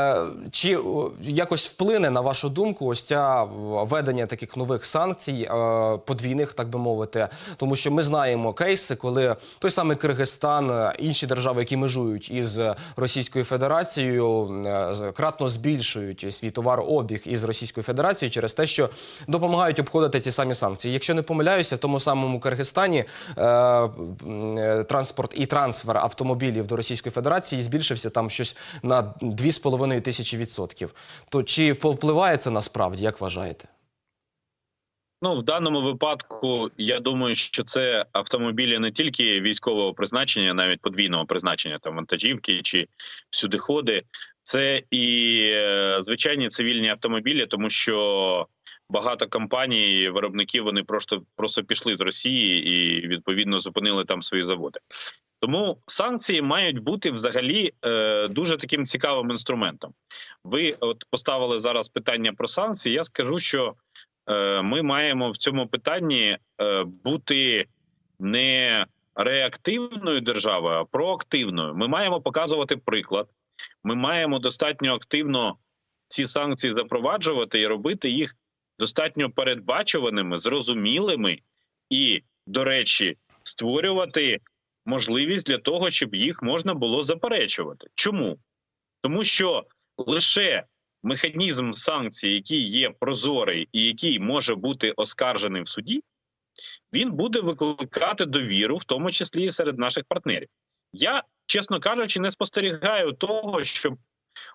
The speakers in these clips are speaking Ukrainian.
Е, Чи якось вплине на вашу думку ось ця введення таких нових санкцій, е, подвійних, так би мовити, тому що ми знаємо кейси, коли той самий Киргизстан, е, інші держави, які межують із Російською Федерацією, кратно збільшують свій товарообіг із Російською Федерацією через те, що допомагають обходити ці самі санкції. Якщо не помиляюся, в тому самому Киргизстані транспорт і трансфер автомобілів до Російської Федерації збільшився там щось на 2,5 тисячі відсотків. То чи впливає це насправді, як вважаєте? Ну, в даному випадку, я думаю, що це автомобілі не тільки військового призначення, навіть подвійного призначення, там вантажівки чи всюдиходи. Це і е, звичайні цивільні автомобілі, тому що багато компаній, виробників вони просто просто пішли з Росії і відповідно зупинили там свої заводи. Тому санкції мають бути взагалі е, дуже таким цікавим інструментом. Ви от поставили зараз питання про санкції. Я скажу, що е, ми маємо в цьому питанні е, бути не реактивною державою, а проактивною. Ми маємо показувати приклад. Ми маємо достатньо активно ці санкції запроваджувати і робити їх достатньо передбачуваними, зрозумілими і, до речі, створювати можливість для того, щоб їх можна було заперечувати. Чому? Тому що лише механізм санкцій, який є прозорий і який може бути оскаржений в суді, він буде викликати довіру, в тому числі і серед наших партнерів. Я, чесно кажучи, не спостерігаю того, щоб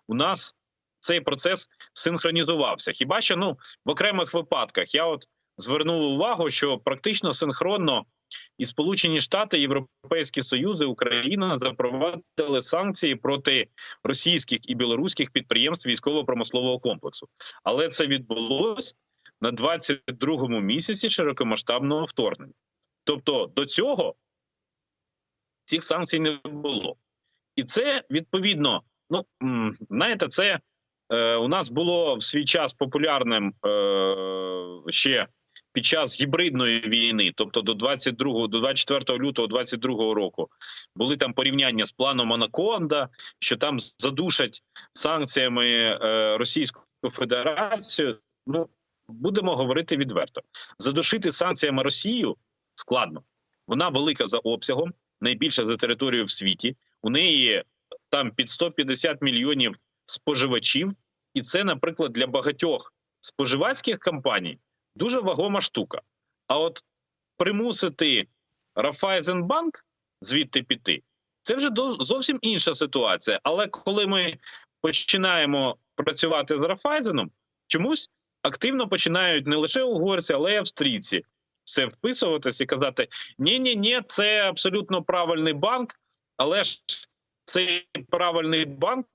у нас цей процес синхронізувався. Хіба що ну в окремих випадках я от звернув увагу, що практично синхронно і Сполучені Штати, Європейські Союзи, Україна запровадили санкції проти російських і білоруських підприємств військово-промислового комплексу. Але це відбулось на 22-му місяці широкомасштабного вторгнення. Тобто до цього цих санкцій не було. І це відповідно, ну знаєте, це е, у нас було в свій час популярним е, ще під час гібридної війни, тобто до 22, до 24 лютого 22 року, були там порівняння з планом Анаконда, що там задушать санкціями е, Російську Федерацію. Ну будемо говорити відверто: задушити санкціями Росію складно. Вона велика за обсягом, найбільша за територією в світі. У неї там під 150 мільйонів споживачів, і це, наприклад, для багатьох споживацьких компаній дуже вагома штука. А от примусити Рафайзенбанк звідти піти, це вже зовсім інша ситуація. Але коли ми починаємо працювати з Рафайзеном, чомусь активно починають не лише угорці, але й австрійці все вписуватися і казати: ні, ні, ні, це абсолютно правильний банк, але ж цей правильний банк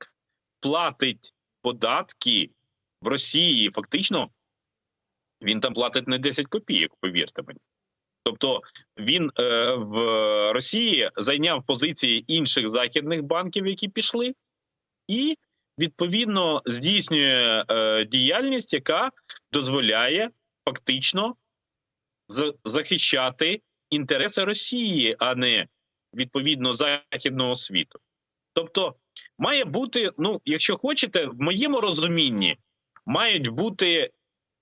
платить податки в Росії. Фактично, він там платить не 10 копійок, повірте мені. Тобто він е, в Росії зайняв позиції інших західних банків, які пішли, і відповідно здійснює е, діяльність, яка дозволяє фактично захищати інтереси Росії, а не відповідно західного світу. Тобто, має бути, ну, якщо хочете, в моєму розумінні мають бути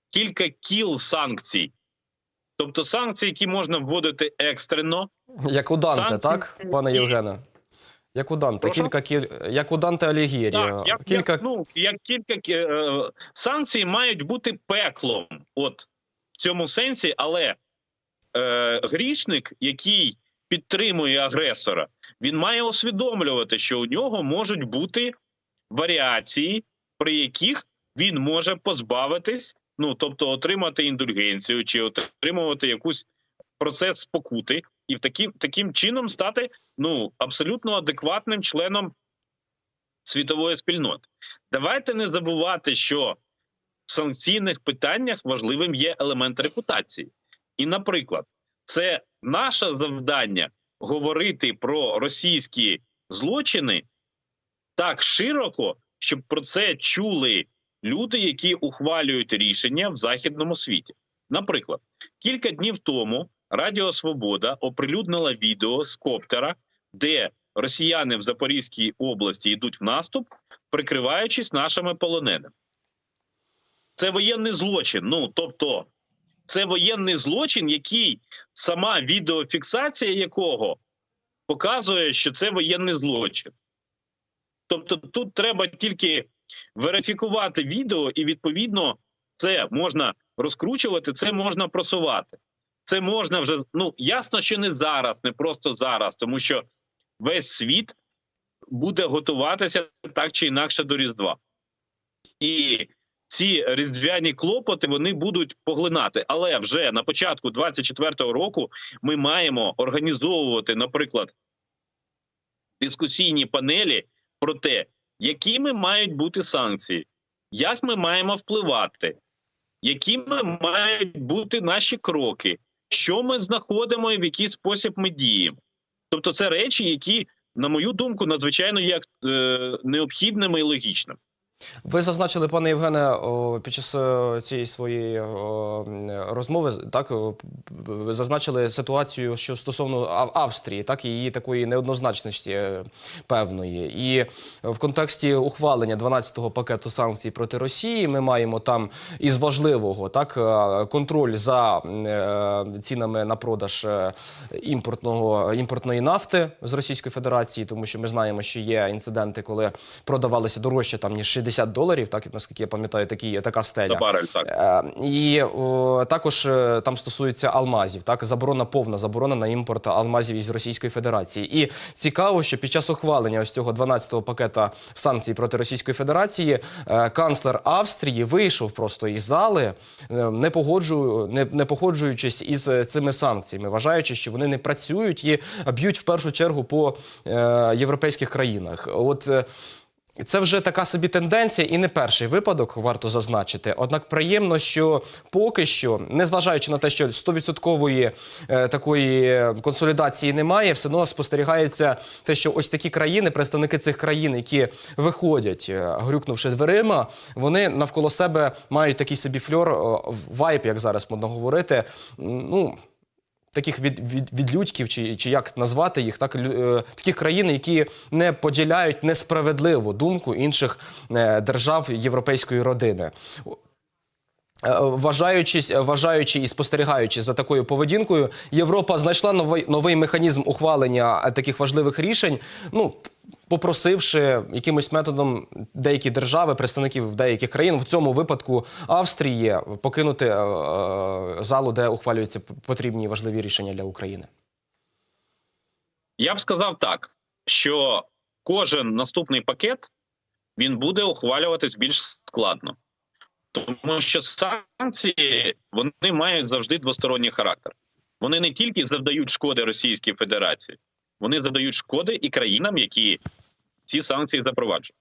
кілька кіл санкцій. Тобто санкції, які можна вводити екстрено, Як у Данте, Санкції, так, пане Євгене? Як у Данте, Прошу? кілька кіль... як у Данте. Так, як, кілька як, ну, як кілька е, санкцій мають бути пеклом, от в цьому сенсі, але е, грішник, який підтримує агресора, він має усвідомлювати, що у нього можуть бути варіації, при яких він може позбавитись, ну тобто отримати індульгенцію чи отримувати якусь процес спокути, і в таким, таким чином стати ну абсолютно адекватним членом світової спільноти. Давайте не забувати, що в санкційних питаннях важливим є елемент репутації. І, наприклад, це наше завдання говорити про російські злочини так широко, щоб про це чули люди, які ухвалюють рішення в західному світі. Наприклад, кілька днів тому Радіо Свобода оприлюднила відео з коптера, де росіяни в Запорізькій області йдуть в наступ, прикриваючись нашими полоненими. Це воєнний злочин. Ну тобто, це воєнний злочин, який сама відеофіксація якого показує, що це воєнний злочин. Тобто, тут треба тільки верифікувати відео, і відповідно це можна розкручувати, це можна просувати. Це можна вже ну ясно, що не зараз, не просто зараз, тому що весь світ буде готуватися так чи інакше до Різдва. І ці різдвяні клопоти вони будуть поглинати. Але вже на початку 24-го року ми маємо організовувати, наприклад, дискусійні панелі про те, якими мають бути санкції, як ми маємо впливати, якими мають бути наші кроки, що ми знаходимо і в який спосіб ми діємо. Тобто, це речі, які, на мою думку, надзвичайно є е, необхідними і логічними. Ви зазначили, пане Євгене, під час е, цієї своєї розмови, так зазначили ситуацію, що стосовно Австрії, так і її такої неоднозначності е, певної. І в контексті ухвалення 12-го пакету санкцій проти Росії ми маємо там із важливого так е, контроль за цінами на продаж імпортного імпортної нафти з Російської Федерації, тому що ми знаємо, що є інциденти, коли продавалися дорожче там ніж 60 доларів, так наскільки я пам'ятаю, такі така стеля. Барель, так. Е, І о, також е, там стосується алмазів, так заборона повна заборона на імпорт алмазів із Російської Федерації. І цікаво, що під час ухвалення ось цього 12-го пакета санкцій проти Російської Федерації е, канцлер Австрії вийшов просто із зали, не погоджую, не, не погоджуючись із цими санкціями, вважаючи, що вони не працюють і б'ють в першу чергу по е, європейських країнах. От це вже така собі тенденція, і не перший випадок варто зазначити. Однак приємно, що поки що, незважаючи на те, що 100% е, такої консолідації немає, все одно спостерігається те, що ось такі країни, представники цих країн, які виходять, е, грюкнувши дверима, вони навколо себе мають такий собі фльор, е, вайп, як зараз модно говорити. Ну таких від, від, відлюдьків, чи, чи як назвати їх, так е, таких країн, які не поділяють несправедливу думку інших е, держав європейської родини. Е, Вважаючись, вважаючи і спостерігаючи за такою поведінкою, Європа знайшла новий новий механізм ухвалення е, таких важливих рішень. Ну попросивши якимось методом деякі держави, представників деяких країн, в цьому випадку Австрії, покинути е, е, залу, де ухвалюються потрібні важливі рішення для України. Я б сказав так, що кожен наступний пакет він буде ухвалюватись більш складно, тому що санкції вони мають завжди двосторонній характер. Вони не тільки завдають шкоди Російській Федерації, вони завдають шкоди і країнам, які ці санкції запроваджують.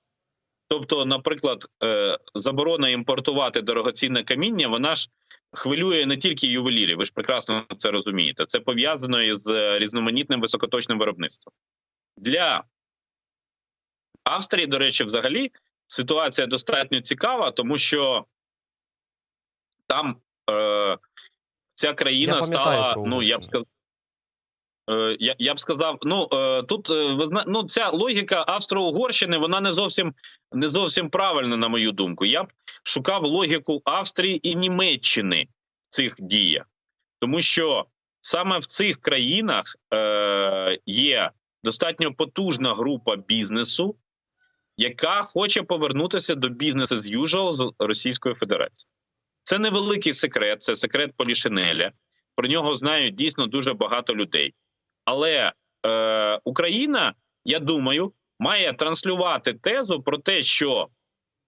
Тобто, наприклад, е, заборона імпортувати дорогоцінне каміння, вона ж хвилює не тільки ювелірів. Ви ж прекрасно це розумієте. Це пов'язано із е, різноманітним високоточним виробництвом. Для Австрії, до речі, взагалі ситуація достатньо цікава, тому що там е, ця країна Я стала, про ну я б сказав. Е, Я, я б сказав, ну е, тут е, ви зна... ну, ця логіка Австро-Угорщини, вона не зовсім не зовсім правильна, на мою думку. Я б шукав логіку Австрії і Німеччини в цих діях, тому що саме в цих країнах е, є достатньо потужна група бізнесу, яка хоче повернутися до бізнесу as usual з Російської Федерації. Це невеликий секрет, це секрет Полішинеля. Про нього знають дійсно дуже багато людей. Але е, Україна, я думаю, має транслювати тезу про те, що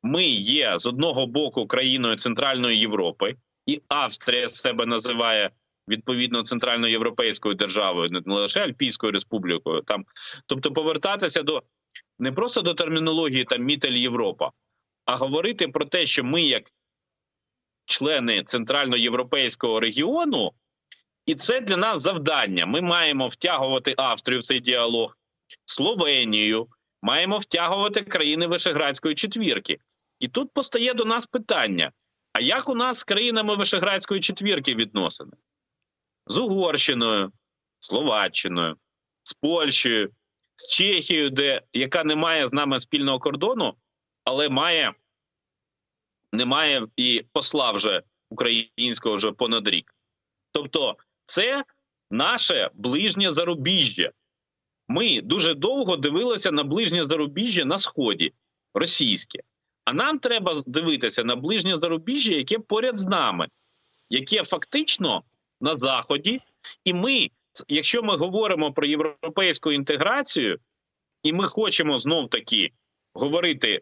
ми є з одного боку країною Центральної Європи, і Австрія себе називає відповідно центральноєвропейською державою, не лише Альпійською республікою. Там, тобто, повертатися до не просто до термінології там Мітель Європа, а говорити про те, що ми, як члени центральноєвропейського регіону, і це для нас завдання. Ми маємо втягувати Австрію в цей діалог, Словенію, маємо втягувати країни Вишеградської четвірки. І тут постає до нас питання: а як у нас з країнами Вишеградської четвірки відносини? З Угорщиною, Словаччиною, з Польщею, з Чехією, де яка не має з нами спільного кордону, але має немає і посла вже українського вже понад рік. Тобто, це наше ближнє зарубіжжя. Ми дуже довго дивилися на ближнє зарубіжжя на сході російське. А нам треба дивитися на ближнє зарубіжжя, яке поряд з нами, яке фактично на заході. І ми, якщо ми говоримо про європейську інтеграцію, і ми хочемо знов таки говорити, е,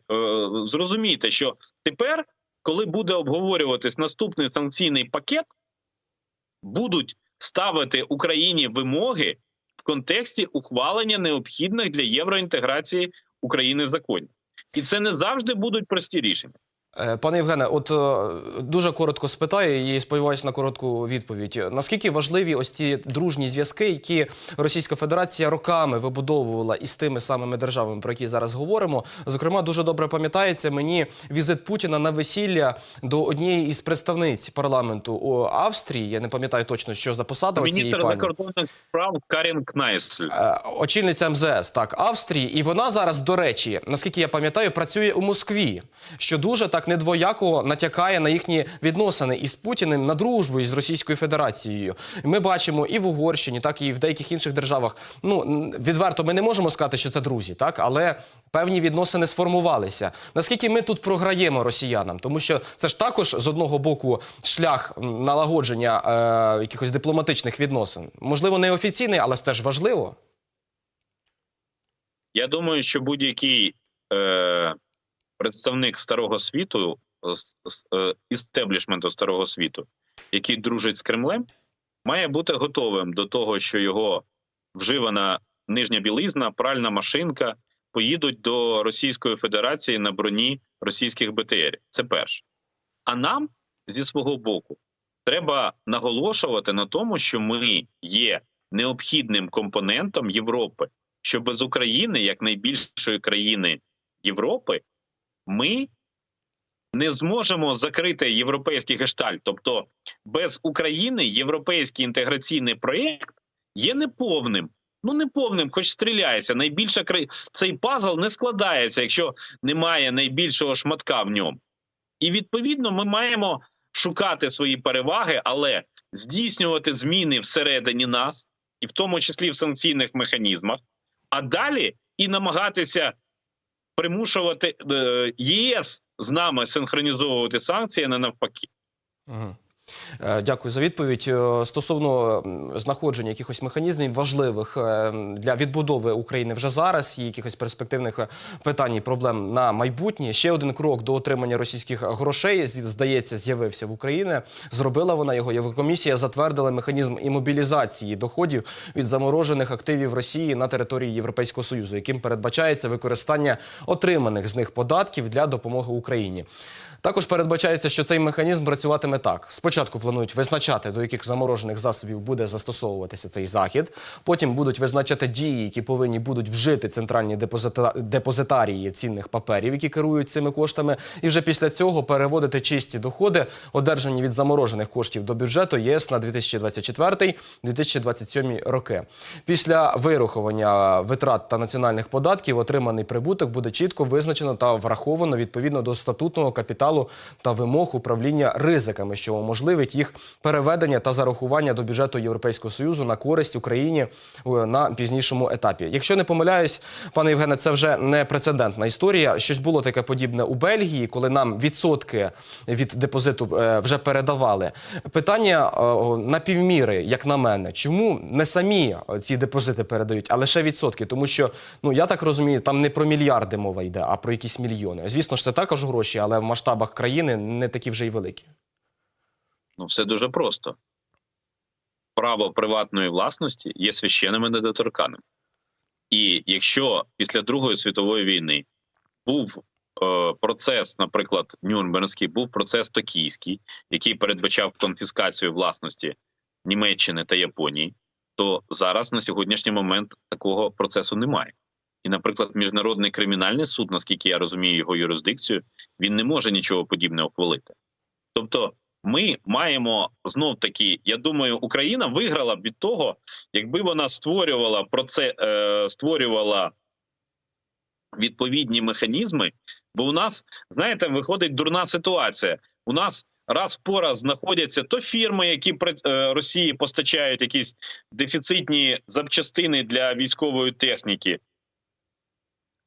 зрозуміти, що тепер, коли буде обговорюватись наступний санкційний пакет, будуть ставити Україні вимоги в контексті ухвалення необхідних для євроінтеграції України законів. І це не завжди будуть прості рішення. Е, Пане Євгене, от е, дуже коротко спитаю і сподіваюся на коротку відповідь. Наскільки важливі ось ці дружні зв'язки, які Російська Федерація роками вибудовувала із тими самими державами, про які зараз говоримо? Зокрема, дуже добре пам'ятається мені візит Путіна на весілля до однієї із представниць парламенту у Австрії. Я не пам'ятаю точно, що за посада у цієї Міністр закордонних справ Карін Кнайсль. Е, очільниця МЗС так Австрії, і вона зараз, до речі, наскільки я пам'ятаю, працює у Москві, що дуже так недвояко натякає на їхні відносини із Путіним на дружбу із Російською Федерацією. Ми бачимо і в Угорщині, так і в деяких інших державах. Ну відверто, ми не можемо сказати, що це друзі, так але певні відносини сформувалися. Наскільки ми тут програємо росіянам, тому що це ж також з одного боку шлях налагодження е, якихось дипломатичних відносин. Можливо, не офіційний, але це ж важливо. Я думаю, що будь-який е, представник старого світу, з- е, істеблішменту старого світу, який дружить з Кремлем, має бути готовим до того, що його вживана нижня білизна, пральна машинка поїдуть до Російської Федерації на броні російських БТРів. Це перше. А нам зі свого боку треба наголошувати на тому, що ми є необхідним компонентом Європи що без України, як найбільшої країни Європи, ми не зможемо закрити європейський гештальт. Тобто, без України європейський інтеграційний проєкт є неповним. Ну, неповним, хоч стріляється. Найбільша кра... цей пазл не складається, якщо немає найбільшого шматка в ньому. І відповідно ми маємо шукати свої переваги, але здійснювати зміни всередині нас, і в тому числі в санкційних механізмах, а далі і намагатися примушувати е, ЄС з нами синхронізовувати санкції, а не навпаки. Угу. Дякую за відповідь. Е, Стосовно знаходження якихось механізмів важливих е, для відбудови України вже зараз і якихось перспективних е, питань і проблем на майбутнє. Ще один крок до отримання російських грошей здається з'явився в Україні. Зробила вона його. Єврокомісія затвердила механізм імобілізації доходів від заморожених активів Росії на території Європейського союзу, яким передбачається використання отриманих з них податків для допомоги Україні. Також передбачається, що цей механізм працюватиме так: спочатку планують визначати, до яких заморожених засобів буде застосовуватися цей захід. Потім будуть визначати дії, які повинні будуть вжити центральні депозита... депозитарії цінних паперів, які керують цими коштами. І вже після цього переводити чисті доходи, одержані від заморожених коштів до бюджету ЄС на 2024-2027 роки. Після вирахування витрат та національних податків отриманий прибуток буде чітко визначено та враховано відповідно до статутного капіталу та вимог управління ризиками, що уможливить їх переведення та зарахування до бюджету Європейського союзу на користь Україні е, на пізнішому етапі. Якщо не помиляюсь, пане Євгене, це вже не прецедентна історія. Щось було таке подібне у Бельгії, коли нам відсотки від депозиту е, вже передавали. Питання е, на півміри, як на мене, чому не самі ці депозити передають, а лише відсотки? Тому що ну я так розумію, там не про мільярди мова йде, а про якісь мільйони. Звісно ж, це також гроші, але в масштабах країни не такі вже й великі. Ну, все дуже просто. Право приватної власності є священним і недоторканим. І якщо після Другої світової війни був е, процес, наприклад, Нюрнберзький, був процес Токійський, який передбачав конфіскацію власності Німеччини та Японії, то зараз на сьогоднішній момент такого процесу немає. І, наприклад, міжнародний кримінальний суд, наскільки я розумію його юрисдикцію, він не може нічого подібного ухвалити. Тобто, Ми маємо знов таки. Я думаю, Україна виграла б від того, якби вона створювала про це, е, створювала відповідні механізми. Бо у нас, знаєте, виходить дурна ситуація. У нас раз по раз знаходяться то фірми, які е, Росії постачають якісь дефіцитні запчастини для військової техніки.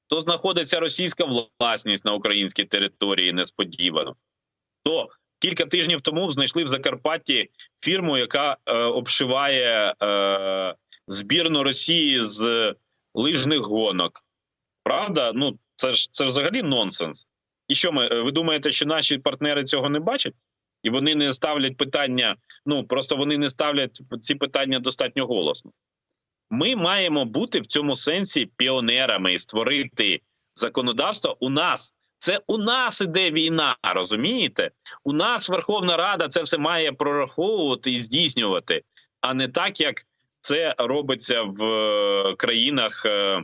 То знаходиться російська власність на українській території несподівано. То кілька тижнів тому знайшли в Закарпатті фірму, яка е, обшиває е, збірну Росії з лижних гонок. Правда? Ну це ж це ж взагалі нонсенс. І що ми е, ви думаєте, що наші партнери цього не бачать? І вони не ставлять питання. Ну просто вони не ставлять ці питання достатньо голосно. Ми маємо бути в цьому сенсі піонерами і створити законодавство. У нас це у нас іде війна, розумієте? У нас Верховна Рада це все має прораховувати і здійснювати, а не так, як це робиться в е, країнах е,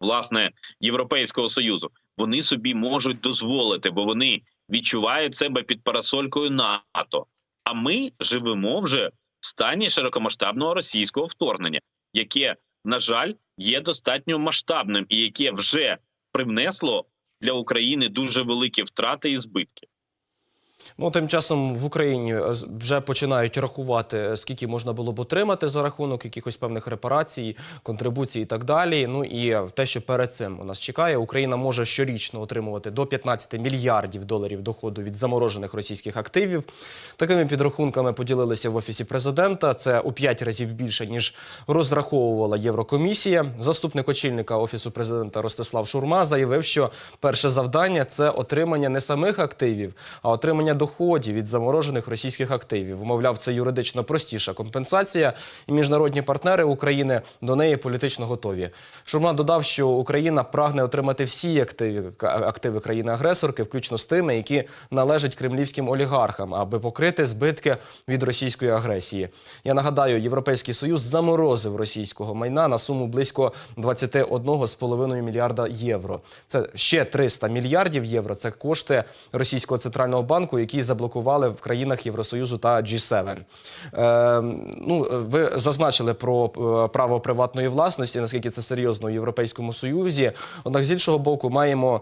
власне Європейського союзу. Вони собі можуть дозволити, бо вони відчувають себе під парасолькою НАТО. А ми живемо вже стані широкомасштабного російського вторгнення, яке, на жаль, є достатньо масштабним і яке вже привнесло для України дуже великі втрати і збитки. Ну, тим часом в Україні е, вже починають рахувати, е, скільки можна було б отримати за рахунок якихось певних репарацій, контрибуцій і так далі. Ну і те, що перед цим у нас чекає, Україна може щорічно отримувати до 15 мільярдів доларів доходу від заморожених російських активів. Такими підрахунками поділилися в офісі президента. Це у 5 разів більше ніж розраховувала Єврокомісія. Заступник очільника офісу президента Ростислав Шурма заявив, що перше завдання це отримання не самих активів, а отримання доходів від заморожених російських активів. Мовляв, це юридично простіша компенсація, і міжнародні партнери України до неї політично готові. Шурма додав, що Україна прагне отримати всі активи, активи країни-агресорки, включно з тими, які належать кремлівським олігархам, аби покрити збитки від російської агресії. Я нагадаю, Європейський Союз заморозив російського майна на суму близько 21,5 мільярда євро. Це ще 300 мільярдів євро. Це кошти російського центрального банку, які заблокували в країнах Євросоюзу та G7. Е, ну, ви зазначили про е, право приватної власності, наскільки це серйозно у Європейському Союзі. Однак з іншого боку, маємо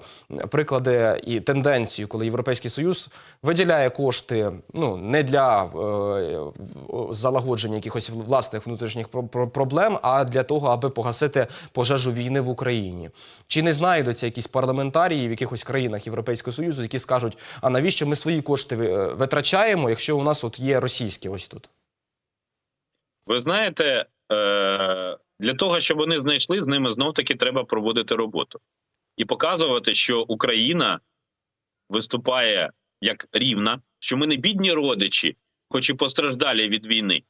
приклади і тенденцію, коли Європейський Союз виділяє кошти ну не для е, залагодження якихось власних внутрішніх про- про- проблем, а для того, аби погасити пожежу війни в Україні. Чи не знайдуться якісь парламентарії в якихось країнах Європейського Союзу, які скажуть, а навіщо ми свої кошти е, витрачаємо, якщо у нас от є російські ось тут? Ви знаєте, е, для того, щоб вони знайшли, з ними знов таки треба проводити роботу і показувати, що Україна виступає як рівна, що ми не бідні родичі, хоч і постраждалі від війни.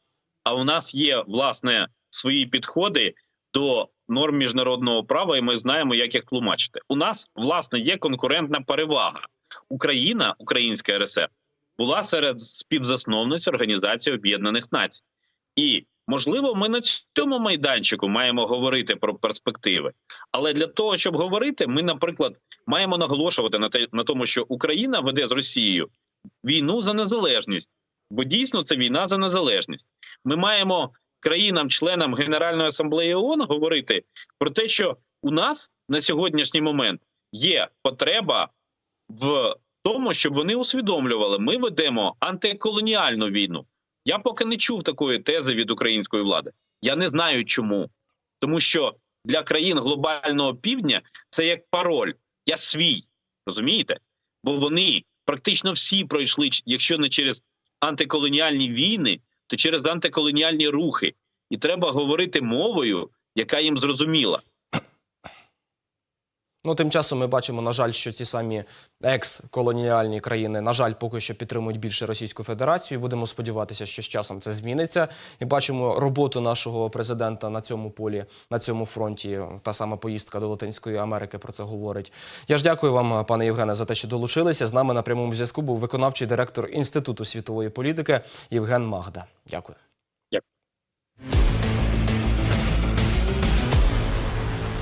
А у нас є власне свої підходи до норм міжнародного права, і ми знаємо, як їх тлумачити. У нас власне є конкурентна перевага. Україна, Українська РСР, була серед співзасновниць Організації Об'єднаних Націй. І можливо, ми на цьому майданчику маємо говорити про перспективи. Але для того, щоб говорити, ми, наприклад, маємо наголошувати на те на тому, що Україна веде з Росією війну за незалежність, бо дійсно це війна за незалежність. Ми маємо країнам-членам Генеральної асамблеї ООН говорити про те, що у нас на сьогоднішній момент є потреба в тому, щоб вони усвідомлювали, ми ведемо антиколоніальну війну. Я поки не чув такої тези від української влади. Я не знаю чому. Тому що для країн глобального півдня це як пароль. Я свій. Розумієте? Бо вони практично всі пройшли, якщо не через антиколоніальні війни, то через антиколоніальні рухи. І треба говорити мовою, яка їм зрозуміла. Ну, тим часом ми бачимо, на жаль, що ці самі екс-колоніальні країни, на жаль, поки що підтримують більше Російську Федерацію. Будемо сподіватися, що з часом це зміниться. І бачимо роботу нашого президента на цьому полі, на цьому фронті. Та сама поїздка до Латинської Америки про це говорить. Я ж дякую вам, пане Євгене, за те, що долучилися. З нами на прямому зв'язку був виконавчий директор Інституту світової політики Євген Магда. Дякую. Дякую.